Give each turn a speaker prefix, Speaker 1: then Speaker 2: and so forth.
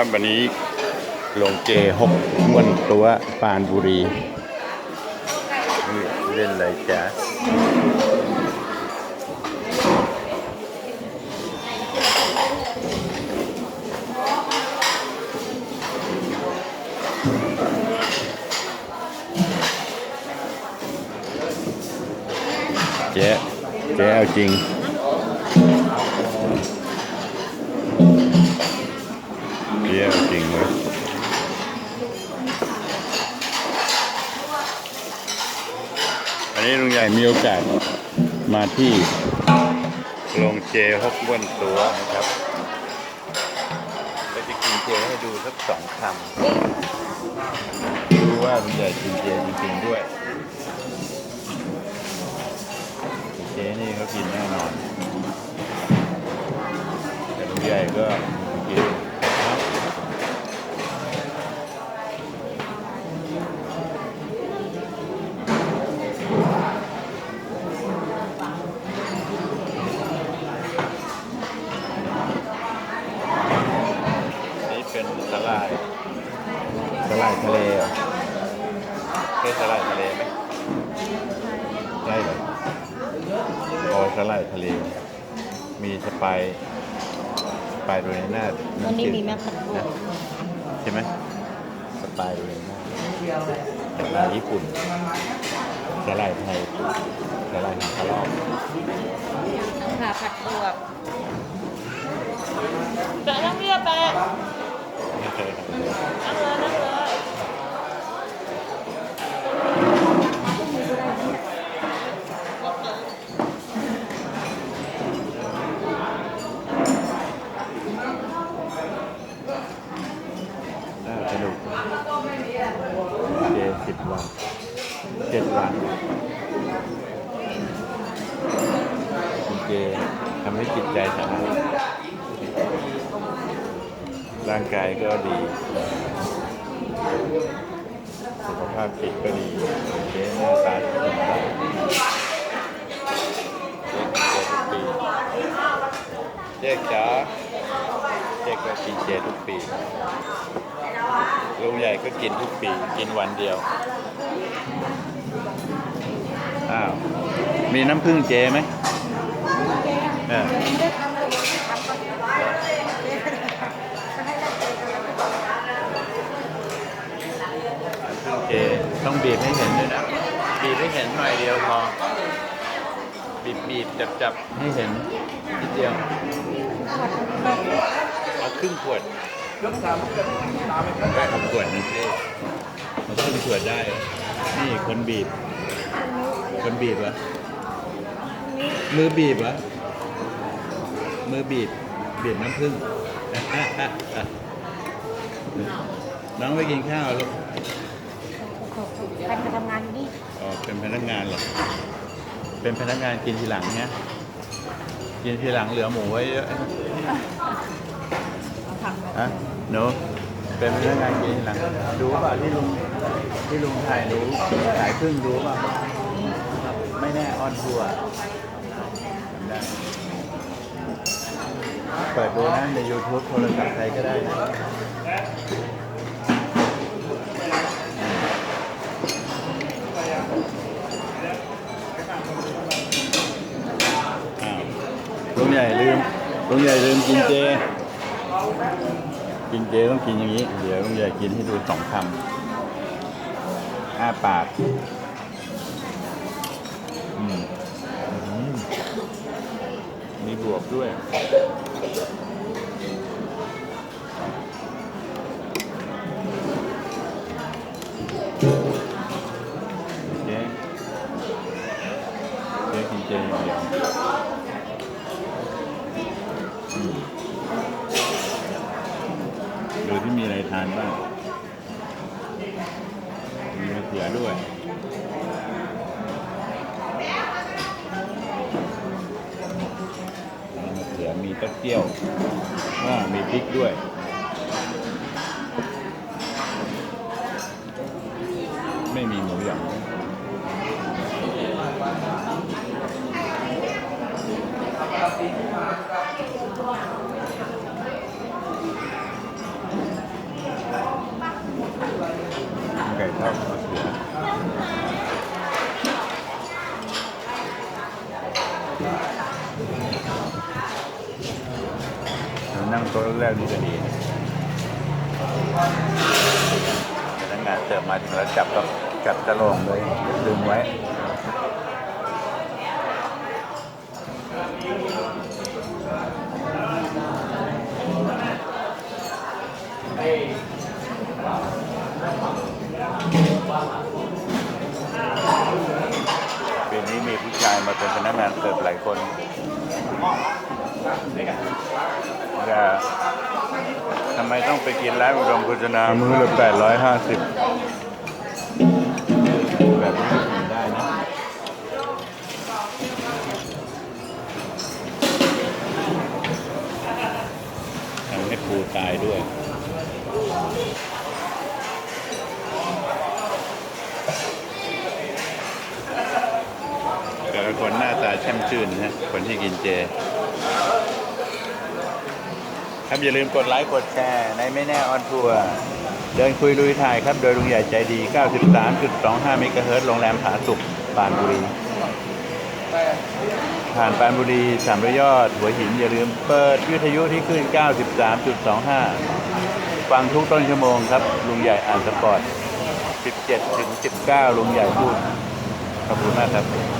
Speaker 1: ครับวันนี้ลงเจหกมวนตัวปานบุรี เล่นอะไรจ๊ะเจ๊เจ๊เอาจริง มีโอกาสมาที่โรงเจฮกบ้วนตัวนะครับก็จะกินเจให้ดูสักสองคำดูว่าลุงใหญ่กินเจจริงๆด้วยเจนี่เขากินแน่นอนแต่ลุงใหญ่ก็กินครับ นี่เป็นสลายสลายทะ เลเหรอใช่สลายทะเลไหมใช่เลยโอ้ยสลายทะเล มีสไปายสไปายโดเรน่า
Speaker 2: วันนี้มีแม่พัดบัว
Speaker 1: ใช่ไหมสไปายโดเรน่าสลายญี่ปุ่นสลายไทยสลายหางกระรอก
Speaker 2: ค่ะผัดบวกแปะนั่งเรียบแปะ
Speaker 1: ไม่เคยทำเลย
Speaker 2: นั่งเลยนั่งเลย
Speaker 1: น่าสนุกเจสิบวันเจ็ดวันคุณ เจทำให้จิตใจสะอาดร่างกายก็ดี สุขภาพจิตก็ดีเจ๊หน้าตาดีเจ๊กินเจทุกปีเจ๊จ๋าเจ๊ก็กินเจทุกปีลุงใหญ่ก็กินทุกปี กินวันเดียว อ้าว มีน้ำผึ้งเจไหม ออเจต้องบีบให้เห็นด้วยนะ บีบให้เห็นหน่อยเดียวพอ บีบบีบจับจับให้เห็นนิดเดียว เอาครึ่งขวดได้ครับขวดนึงพี่มาขึ้นขวดได้ นี่คนบีบ คนบีบเหรอมือบีบเหรอ มือบีบบีบน้ำผึ้งน้องไปกินข้าวลูก
Speaker 2: ใครมาทำงานอยู่นี่
Speaker 1: อ๋อเป็นพนักงานเหรอเป็นพนักงานกินทีหลังเนี่ยกินทีหลังเหลือหมูไว้เยอะ
Speaker 2: ผัก
Speaker 1: ฮะหนูเป็นพนักงานกินทีหลังดูเปล่าที่ลุงที่ลุงถ่ายรู้ถ่ายครึ่งดูเปล่าไม่แน่ออนทัวร์จำได้เปิดดูนะ ใน YouTube โทรศัพท์ใครก็ได้นะลุงใหญ่ลืมลุงใหญ่ลืมกินเจ กินเจต้องกินอย่างนี้ เดี๋ยวลุงใหญ่กินให้ดูสองคำอ้าปากมีบวกด้วย เจ๊กินเจอย่างเดียวอืมดูที่มีอะไรทานบ้าง มีมะเขือด้วยมีมะเขือมีต้าเจี้ยวอ่ามีพริกด้วย ไม่มีหมูหยอง ครับมะเขือนั่งโต๊ะแรกนี่จะดีพนักงานเสิร์ฟมาถึงแล้วจับกับจับตะลงเลยดึงไว้ ปีนี้มีผู้ชาย มาเป็นนักงานเกิดหลายคนจะทำไมต้องไปกินร้านอุดมโภชนา มื้อละ850แบบนี้ก็กินได้นะ ทำให้ปูตายด้วย แต่ละ คนหน้าตาแช่มชื่นนะคนที่กินเจ ครับอย่าลืมกดไลค์กดแชร์ในไม่แน่ออนทัวร์เดินคุยลุยถ่ายครับ โดยลุงใหญ่ใจดี 93.25เมกะเฮิรตซ์โรงแรมผาสุกปานบุรี ผ่านปานบุรีสามระยอด หัวหินอย่าลืมเปิดวิทยุที่ขึ้น 93.25 ฟังทุกต้นชั่วโมงครับ ลุงใหญ่อ่านสปอร์ต 17 ถึง 19 ลุงใหญ่พูดขอบคุณมากครับ